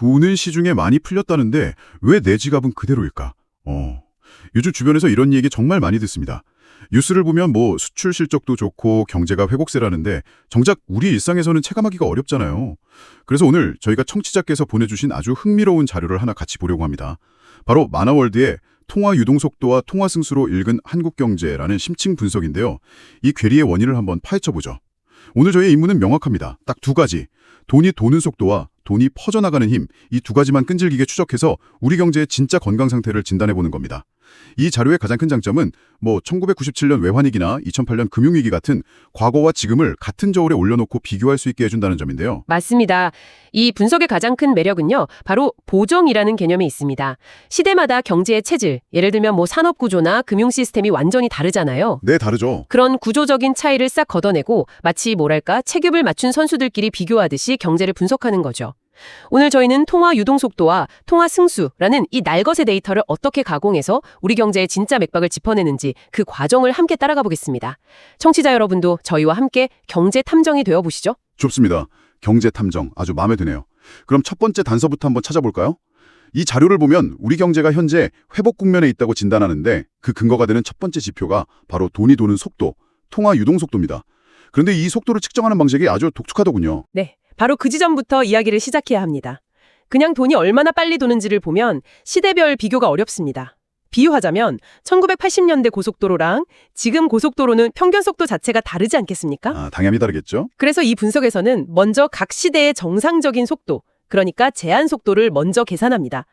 돈은 시중에 많이 풀렸다는데 왜 내 지갑은 그대로일까? 어. 요즘 주변에서 이런 얘기 정말 많이 듣습니다. 뉴스를 보면 뭐 수출 실적도 좋고 경제가 회복세라는데 정작 우리 일상에서는 체감하기가 어렵잖아요. 그래서 오늘 저희가 청취자께서 보내주신 아주 흥미로운 자료를 하나 같이 보려고 합니다. 바로 마나월드의 통화 유동 속도와 통화 승수로 읽은 한국 경제라는 심층 분석인데요. 이 괴리의 원인을 한번 파헤쳐 보죠. 오늘 저희의 임무는 명확합니다. 딱 두 가지. 돈이 도는 속도와 돈이 퍼져나가는 힘, 이 두 가지만 끈질기게 추적해서 우리 경제의 진짜 건강 상태를 진단해 보는 겁니다. 이 자료의 가장 큰 장점은 뭐 1997년 외환위기나 2008년 금융위기 같은 과거와 지금을 같은 저울에 올려놓고 비교할 수 있게 해준다는 점인데요. 맞습니다. 이 분석의 가장 큰 매력은요, 바로 보정이라는 개념이 있습니다. 시대마다 경제의 체질, 예를 들면 뭐 산업 구조나 금융 시스템이 완전히 다르잖아요. 네, 다르죠. 그런 구조적인 차이를 싹 걷어내고 마치 뭐랄까 체급을 맞춘 선수들끼리 비교하듯이 경제를 분석하는 거죠. 오늘 저희는 통화 유동 속도와 통화 승수라는 이 날것의 데이터를 어떻게 가공해서 우리 경제의 진짜 맥박을 짚어내는지 그 과정을 함께 따라가 보겠습니다. 청취자 여러분도 저희와 함께 경제 탐정이 되어 보시죠. 좋습니다. 경제 탐정 아주 마음에 드네요. 그럼 첫 번째 단서부터 한번 찾아볼까요? 이 자료를 보면 우리 경제가 현재 회복 국면에 있다고 진단하는데 그 근거가 되는 첫 번째 지표가 바로 돈이 도는 속도, 통화 유동 속도입니다. 그런데 이 속도를 측정하는 방식이 아주 독특하더군요. 네, 바로 그 지점부터 이야기를 시작해야 합니다. 그냥 돈이 얼마나 빨리 도는지를 보면 시대별 비교가 어렵습니다. 비유하자면 1980년대 고속도로랑 지금 고속도로는 평균 속도 자체가 다르지 않겠습니까? 아, 당연히 다르겠죠? 그래서 이 분석에서는 먼저 각 시대의 정상적인 속도, 그러니까 제한 속도를 먼저 계산합니다.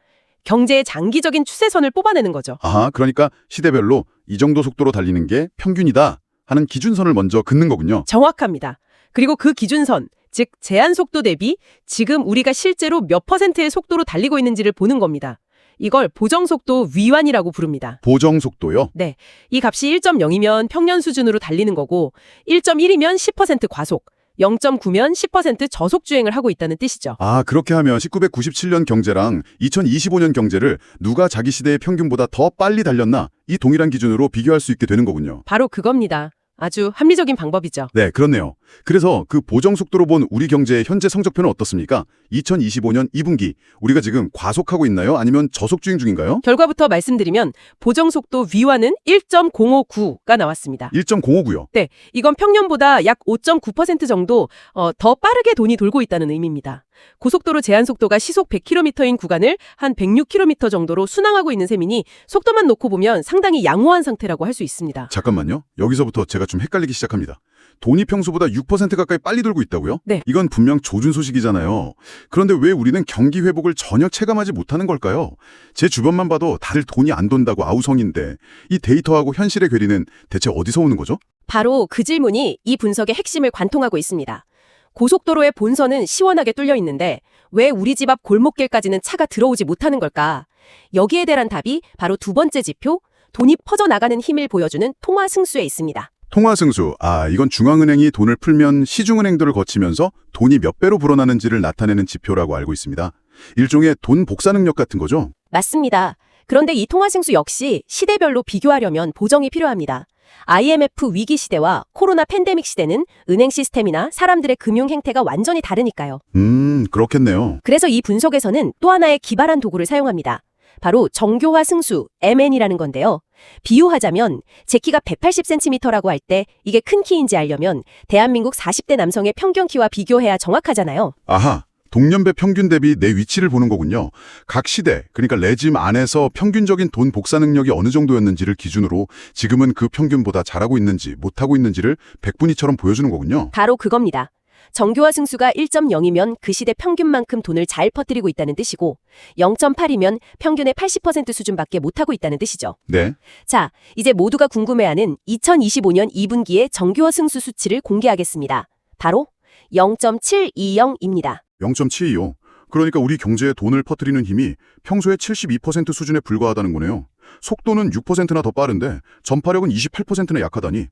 경제의 장기적인 추세선을 뽑아내는 거죠. 아하, 그러니까 시대별로 이 정도 속도로 달리는 게 평균이다 하는 기준선을 먼저 긋는 거군요. 정확합니다. 그리고 그 기준선, 즉 제한 속도 대비 지금 우리가 실제로 몇 퍼센트의 속도로 달리고 있는지를 보는 겁니다. 이걸 보정 속도 위완이라고 부릅니다. 보정 속도요? 네, 이 값이 1.0이면 평년 수준으로 달리는 거고 1.1이면 10% 과속, 0.9면 10% 저속 주행을 하고 있다는 뜻이죠. 아, 그렇게 하면 1997년 경제랑 2025년 경제를 누가 자기 시대의 평균보다 더 빨리 달렸나 이 동일한 기준으로 비교할 수 있게 되는 거군요. 바로 그겁니다. 아주 합리적인 방법이죠. 네, 그렇네요. 그래서 그 보정 속도로 본 우리 경제의 현재 성적표는 어떻습니까? 2025년 2분기 우리가 지금 과속하고 있나요? 아니면 저속 주행 중인가요? 결과부터 말씀드리면 보정 속도 위완은 1.059가 나왔습니다. 1.05고요. 네, 이건 평년보다 약 5.9% 정도 어, 더 빠르게 돈이 돌고 있다는 의미입니다. 고속도로 제한 속도가 시속 100km인 구간을 한 106km 정도로 순항하고 있는 셈이니 속도만 놓고 보면 상당히 양호한 상태라고 할 수 있습니다. 잠깐만요. 여기서부터 제가 좀 헷갈리기 시작합니다. 돈이 평소보다 6% 가까이 빨리 돌고 있다고요? 네. 이건 분명 조준 소식이잖아요. 그런데 왜 우리는 경기 회복을 전혀 체감하지 못하는 걸까요? 제 주변만 봐도 다들 돈이 안 돈다고 아우성인데 이 데이터하고 현실의 괴리는 대체 어디서 오는 거죠? 바로 그 질문이 이 분석의 핵심을 관통하고 있습니다. 고속도로의 본선은 시원하게 뚫려 있는데 왜 우리 집 앞 골목길까지는 차가 들어오지 못하는 걸까? 여기에 대한 답이 바로 두 번째 지표, 돈이 퍼져나가는 힘을 보여주는 통화 승수에 있습니다. 통화 승수. 아, 이건 중앙은행이 돈을 풀면 시중은행들을 거치면서 돈이 몇 배로 불어나는지를 나타내는 지표라고 알고 있습니다. 일종의 돈 복사 능력 같은 거죠? 맞습니다. 그런데 이 통화 승수 역시 시대별로 비교하려면 보정이 필요합니다. IMF 위기 시대와 코로나 팬데믹 시대는 은행 시스템이나 사람들의 금융 행태가 완전히 다르니까요. 음, 그렇겠네요. 그래서 이 분석에서는 또 하나의 기발한 도구를 사용합니다. 바로 정교화 승수, MN이라는 건데요. 비유하자면 제 키가 180cm라고 할 때 이게 큰 키인지 알려면 대한민국 40대 남성의 평균 키와 비교해야 정확하잖아요. 아하. 동년배 평균 대비 내 위치를 보는 거군요. 각 시대, 그러니까 레짐 안에서 평균적인 돈 복사 능력이 어느 정도였는지를 기준으로 지금은 그 평균보다 잘하고 있는지 못하고 있는지를 백분위처럼 보여주는 거군요. 바로 그겁니다. 정교화 승수가 1.0이면 그 시대 평균만큼 돈을 잘 퍼뜨리고 있다는 뜻이고 0.8이면 평균의 80% 수준밖에 못하고 있다는 뜻이죠. 네. 자, 이제 모두가 궁금해하는 2025년 2분기의 정교화 승수 수치를 공개하겠습니다. 바로 0.720입니다. 0.725. 그러니까 우리 경제에 돈을 퍼뜨리는 힘이 평소의 72% 수준에 불과하다는 거네요. 속도는 6%나 더 빠른데 전파력은 28%나 약하다니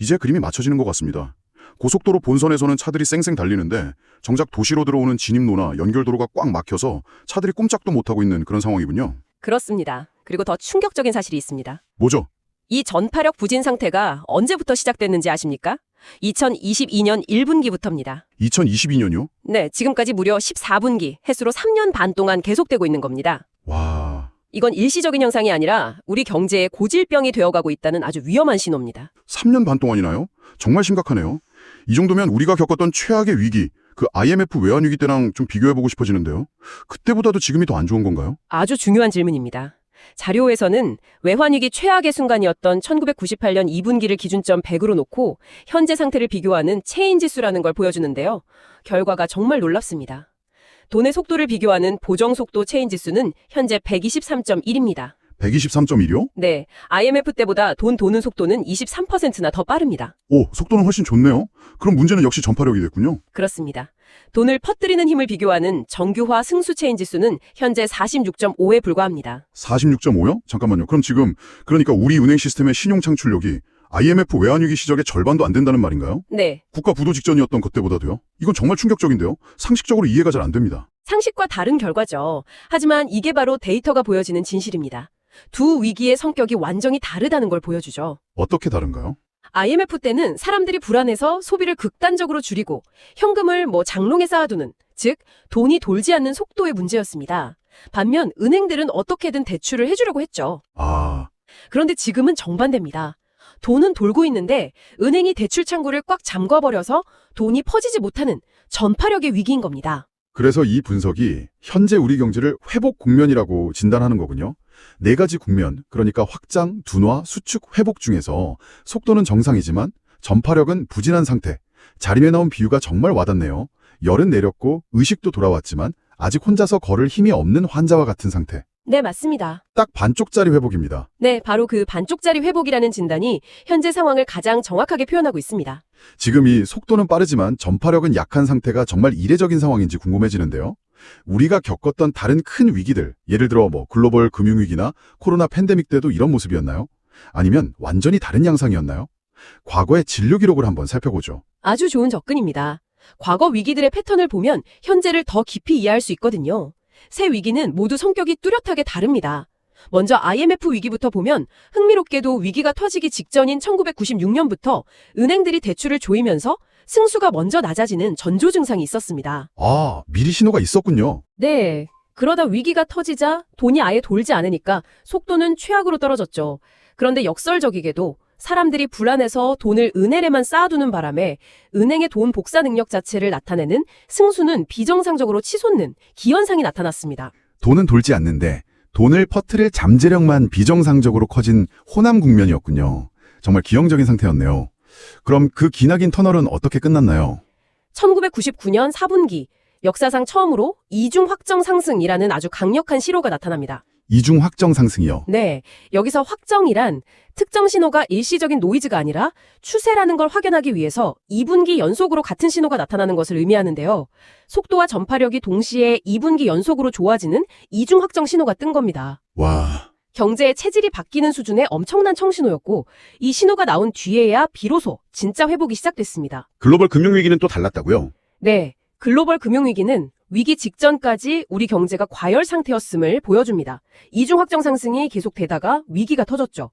이제 그림이 맞춰지는 것 같습니다. 고속도로 본선에서는 차들이 쌩쌩 달리는데 정작 도시로 들어오는 진입로나 연결도로가 꽉 막혀서 차들이 꼼짝도 못하고 있는 그런 상황이군요. 그렇습니다. 그리고 더 충격적인 사실이 있습니다. 뭐죠? 이 전파력 부진 상태가 언제부터 시작됐는지 아십니까? 2022년 1분기부터입니다. 2022년이요? 네, 지금까지 무려 14분기, 횟수로 3년 반 동안 계속되고 있는 겁니다. 와, 이건 일시적인 현상이 아니라 우리 경제에 고질병이 되어가고 있다는 아주 위험한 신호입니다. 3년 반 동안이나요? 정말 심각하네요. 이 정도면 우리가 겪었던 최악의 위기, 그 IMF 외환 위기 때랑 좀 비교해보고 싶어지는데요. 그때보다도 지금이 더 안 좋은 건가요? 아주 중요한 질문입니다. 자료에서는 외환위기 최악의 순간이었던 1998년 2분기를 기준점 100으로 놓고 현재 상태를 비교하는 체인 지수라는 걸 보여주는데요. 결과가 정말 놀랍습니다. 돈의 속도를 비교하는 보정 속도 체인 지수는 현재 123.1입니다. 123.1이요? 네, IMF 때보다 돈 도는 속도는 23%나 더 빠릅니다. 오, 속도는 훨씬 좋네요. 그럼 문제는 역시 전파력이 됐군요. 그렇습니다. 돈을 퍼뜨리는 힘을 비교하는 정규화 승수 체인 지수는 현재 46.5에 불과합니다. 46.5요? 잠깐만요. 그럼 지금 그러니까 우리 은행 시스템의 신용 창출력이 IMF 외환위기 시절의 절반도 안 된다는 말인가요? 네, 국가 부도 직전이었던 그때보다도요? 이건 정말 충격적인데요. 상식적으로 이해가 잘 안 됩니다. 상식과 다른 결과죠. 하지만 이게 바로 데이터가 보여지는 진실입니다. 두 위기의 성격이 완전히 다르다는 걸 보여주죠. 어떻게 다른가요? IMF 때는 사람들이 불안해서 소비를 극단적으로 줄이고 현금을 뭐 장롱에 쌓아두는, 즉 돈이 돌지 않는 속도의 문제였습니다. 반면 은행들은 어떻게든 대출을 해주려고 했죠. 아, 그런데 지금은 정반대입니다. 돈은 돌고 있는데 은행이 대출 창구를 꽉 잠궈버려서 돈이 퍼지지 못하는 전파력의 위기인 겁니다. 그래서 이 분석이 현재 우리 경제를 회복 국면이라고 진단하는 거군요. 네 가지 국면, 그러니까 확장, 둔화, 수축, 회복 중에서 속도는 정상이지만 전파력은 부진한 상태. 자림에 나온 비유가 정말 와닿네요. 열은 내렸고 의식도 돌아왔지만 아직 혼자서 걸을 힘이 없는 환자와 같은 상태. 네, 맞습니다. 딱 반쪽짜리 회복입니다. 네, 바로 그 반쪽짜리 회복이라는 진단이 현재 상황을 가장 정확하게 표현하고 있습니다. 지금 이 속도는 빠르지만 전파력은 약한 상태가 정말 이례적인 상황인지 궁금해지는데요. 우리가 겪었던 다른 큰 위기들, 예를 들어 뭐 글로벌 금융위기나 코로나 팬데믹 때도 이런 모습이었나요? 아니면 완전히 다른 양상이었나요? 과거의 진료 기록을 한번 살펴보죠. 아주 좋은 접근입니다. 과거 위기들의 패턴을 보면 현재를 더 깊이 이해할 수 있거든요. 새 위기는 모두 성격이 뚜렷하게 다릅니다. 먼저 IMF 위기부터 보면 흥미롭게도 위기가 터지기 직전인 1996년부터 은행들이 대출을 조이면서 승수가 먼저 낮아지는 전조 증상이 있었습니다. 아, 미리 신호가 있었군요. 네. 그러다 위기가 터지자 돈이 아예 돌지 않으니까 속도는 최악으로 떨어졌죠. 그런데 역설적이게도 사람들이 불안해서 돈을 은행에만 쌓아두는 바람에 은행의 돈 복사 능력 자체를 나타내는 승수는 비정상적으로 치솟는 기현상이 나타났습니다. 돈은 돌지 않는데 돈을 퍼뜨릴 잠재력만 비정상적으로 커진 호남 국면이었군요. 정말 기형적인 상태였네요. 그럼 그 기나긴 터널은 어떻게 끝났나요? 1999년 4분기 역사상 처음으로 이중 확정 상승이라는 아주 강력한 신호가 나타납니다. 이중 확정 상승이요. 네, 여기서 확정이란 특정 신호가 일시적인 노이즈가 아니라 추세라는 걸 확인하기 위해서 2분기 연속으로 같은 신호가 나타나는 것을 의미하는데요. 속도와 전파력이 동시에 2분기 연속으로 좋아지는 이중 확정 신호가 뜬 겁니다. 와, 경제의 체질이 바뀌는 수준의 엄청난 청신호였고 이 신호가 나온 뒤에야 비로소 진짜 회복이 시작됐습니다. 글로벌 금융위기는 또 달랐다고요? 네, 글로벌 금융위기는 위기 직전까지 우리 경제가 과열 상태였음을 보여줍니다. 이중 확정 상승이 계속되다가 위기가 터졌죠.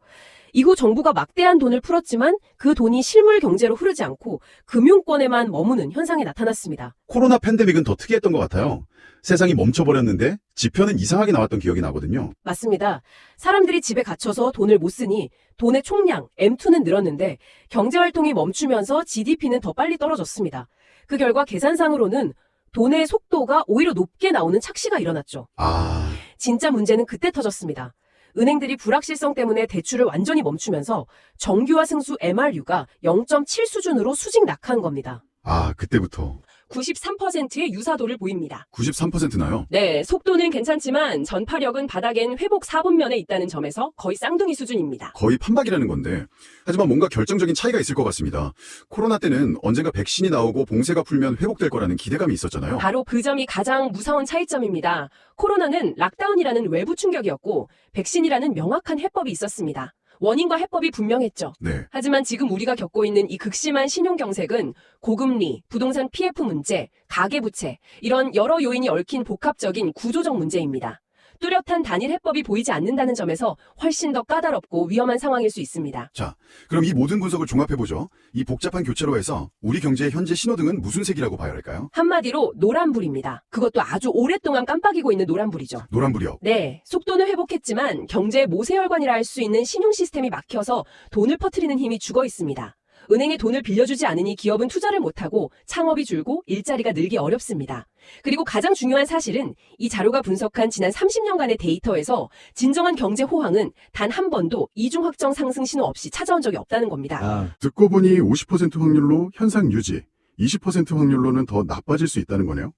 이후 정부가 막대한 돈을 풀었지만 그 돈이 실물 경제로 흐르지 않고 금융권에만 머무는 현상이 나타났습니다. 코로나 팬데믹은 더 특이했던 것 같아요. 세상이 멈춰버렸는데 지표는 이상하게 나왔던 기억이 나거든요. 맞습니다. 사람들이 집에 갇혀서 돈을 못 쓰니 돈의 총량 M2는 늘었는데 경제 활동이 멈추면서 GDP는 더 빨리 떨어졌습니다. 그 결과 계산상으로는 돈의 속도가 오히려 높게 나오는 착시가 일어났죠. 아, 진짜 문제는 그때 터졌습니다. 은행들이 불확실성 때문에 대출을 완전히 멈추면서 정규화 승수 MRU가 0.7 수준으로 수직 낙한 겁니다. 아, 그때부터 93%의 유사도를 보입니다. 93%나요? 네, 속도는 괜찮지만 전파력은 바닥엔 회복 4분면에 있다는 점에서 거의 쌍둥이 수준입니다. 거의 판박이라는 건데 하지만 뭔가 결정적인 차이가 있을 것 같습니다. 코로나 때는 언젠가 백신이 나오고 봉쇄가 풀면 회복될 거라는 기대감이 있었잖아요. 바로 그 점이 가장 무서운 차이점입니다. 코로나는 락다운이라는 외부 충격이었고 백신이라는 명확한 해법이 있었습니다. 원인과 해법이 분명했죠. 네. 하지만 지금 우리가 겪고 있는 이 극심한 신용경색은 고금리, 부동산 PF 문제, 가계부채 이런 여러 요인이 얽힌 복합적인 구조적 문제입니다. 뚜렷한 단일 해법이 보이지 않는다는 점에서 훨씬 더 까다롭고 위험한 상황일 수 있습니다. 자, 그럼 이 모든 분석을 종합해보죠. 이 복잡한 교체로 해서 우리 경제의 현재 신호등은 무슨 색이라고 봐야 할까요? 한마디로 노란불입니다. 그것도 아주 오랫동안 깜빡이고 있는 노란불이죠. 노란불이요. 네, 속도는 회복했지만 경제의 모세혈관이라 할 수 있는 신용 시스템이 막혀서 돈을 퍼뜨리는 힘이 죽어 있습니다. 은행에 돈을 빌려주지 않으니 기업은 투자를 못하고 창업이 줄고 일자리가 늘기 어렵습니다. 그리고 가장 중요한 사실은 이 자료가 분석한 지난 30년간의 데이터에서 진정한 경제 호황은 단 한 번도 이중 확정 상승 신호 없이 찾아온 적이 없다는 겁니다. 아, 듣고 보니 50% 확률로 현상 유지, 20% 확률로는 더 나빠질 수 있다는 거네요.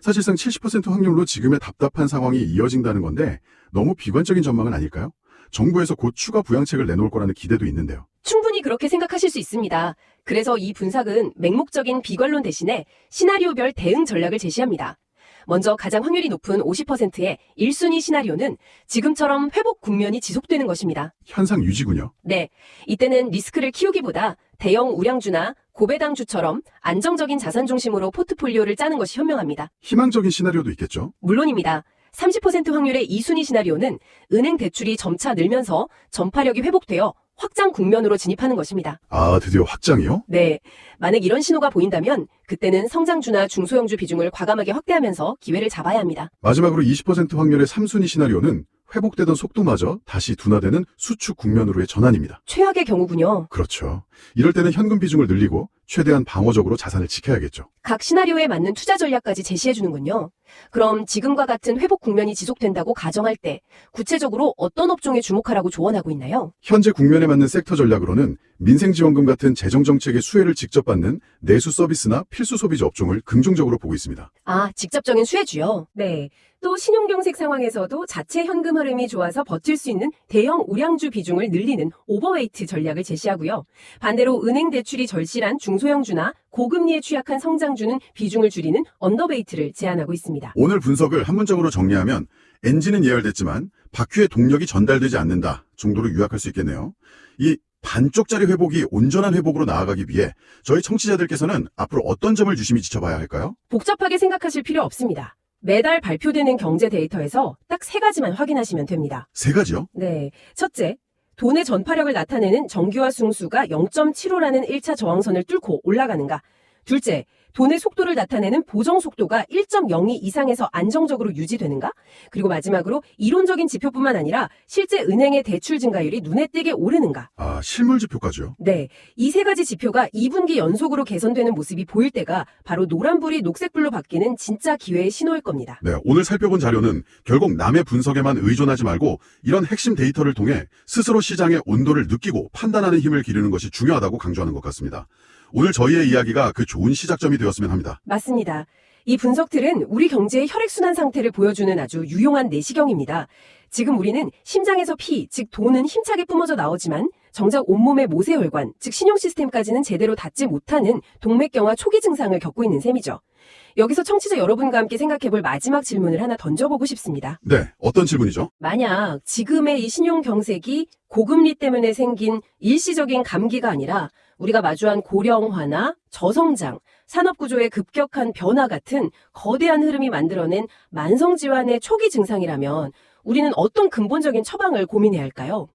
사실상 70% 확률로 지금의 답답한 상황이 이어진다는 건데 너무 비관적인 전망은 아닐까요? 정부에서 곧 추가 부양책을 내놓을 거라는 기대도 있는데요. 충분히 그렇게 생각하실 수 있습니다. 그래서 이 분석은 맹목적인 비관론 대신에 시나리오별 대응 전략을 제시합니다. 먼저 가장 확률이 높은 50%의 1순위 시나리오는 지금처럼 회복 국면이 지속되는 것입니다. 현상 유지군요. 네, 이때는 리스크를 키우기보다 대형 우량주나 고배당주처럼 안정적인 자산 중심으로 포트폴리오를 짜는 것이 현명합니다. 희망적인 시나리오도 있겠죠. 물론입니다. 30% 확률의 2순위 시나리오는 은행 대출이 점차 늘면서 전파력이 회복되어 확장 국면으로 진입하는 것입니다. 아, 드디어 확장이요? 네. 만약 이런 신호가 보인다면 그때는 성장주나 중소형주 비중을 과감하게 확대하면서 기회를 잡아야 합니다. 마지막으로 20% 확률의 3순위 시나리오는 회복되던 속도마저 다시 둔화되는 수축 국면으로의 전환입니다. 최악의 경우군요. 그렇죠. 이럴 때는 현금 비중을 늘리고 최대한 방어적으로 자산을 지켜야겠죠. 각 시나리오에 맞는 투자 전략까지 제시해 주는군요. 그럼 지금과 같은 회복 국면이 지속된다고 가정할 때 구체적으로 어떤 업종에 주목하라고 조언하고 있나요? 현재 국면에 맞는 섹터 전략으로는 민생지원금 같은 재정정책의 수혜를 직접 받는 내수 서비스나 필수 소비자 업종을 긍정적으로 보고 있습니다. 아, 직접적인 수혜주요. 네. 또 신용경색 상황에서도 자체 현금 흐름이 좋아서 버틸 수 있는 대형 우량주 비중을 늘리는 오버웨이트 전략을 제시하고요. 반대로 은행 대출이 절실한 중소형주나 고금리에 취약한 성장주는 비중을 줄이는 언더베이트를 제안하고 있습니다. 오늘 분석을 한 문장으로 정리하면 엔진은 예열됐지만 바퀴의 동력이 전달되지 않는다 정도로 요약할 수 있겠네요. 이 반쪽짜리 회복이 온전한 회복으로 나아가기 위해 저희 청취자들께서는 앞으로 어떤 점을 유심히 지켜봐야 할까요? 복잡하게 생각하실 필요 없습니다. 매달 발표되는 경제 데이터에서 딱 세 가지만 확인하시면 됩니다. 세 가지요. 네. 첫째, 돈의 전파력을 나타내는 정규화 승수가 0.75라는 1차 저항선을 뚫고 올라가는가. 둘째, 돈의 속도를 나타내는 보정 속도가 1.02 이상에서 안정적으로 유지되는가? 그리고 마지막으로 이론적인 지표뿐만 아니라 실제 은행의 대출 증가율이 눈에 띄게 오르는가? 아, 실물 지표까지요. 네. 이 세 가지 지표가 2분기 연속으로 개선되는 모습이 보일 때가 바로 노란불이 녹색불로 바뀌는 진짜 기회의 신호일 겁니다. 네, 오늘 살펴본 자료는 결국 남의 분석에만 의존하지 말고 이런 핵심 데이터를 통해 스스로 시장의 온도를 느끼고 판단하는 힘을 기르는 것이 중요하다고 강조하는 것 같습니다. 오늘 저희의 이야기가 그 좋은 시작점이 되었으면 합니다. 맞습니다. 이 분석들은 우리 경제의 혈액순환 상태를 보여주는 아주 유용한 내시경입니다. 지금 우리는 심장에서 피, 즉 돈은 힘차게 뿜어져 나오지만 정작 온몸의 모세혈관, 즉 신용 시스템까지는 제대로 닿지 못하는 동맥경화 초기 증상을 겪고 있는 셈이죠. 여기서 청취자 여러분과 함께 생각해볼 마지막 질문을 하나 던져보고 싶습니다. 네, 어떤 질문이죠? 만약 지금의 이 신용 경색이 고금리 때문에 생긴 일시적인 감기가 아니라 우리가 마주한 고령화나 저성장, 산업구조의 급격한 변화 같은 거대한 흐름이 만들어낸 만성질환의 초기 증상이라면 우리는 어떤 근본적인 처방을 고민해야 할까요?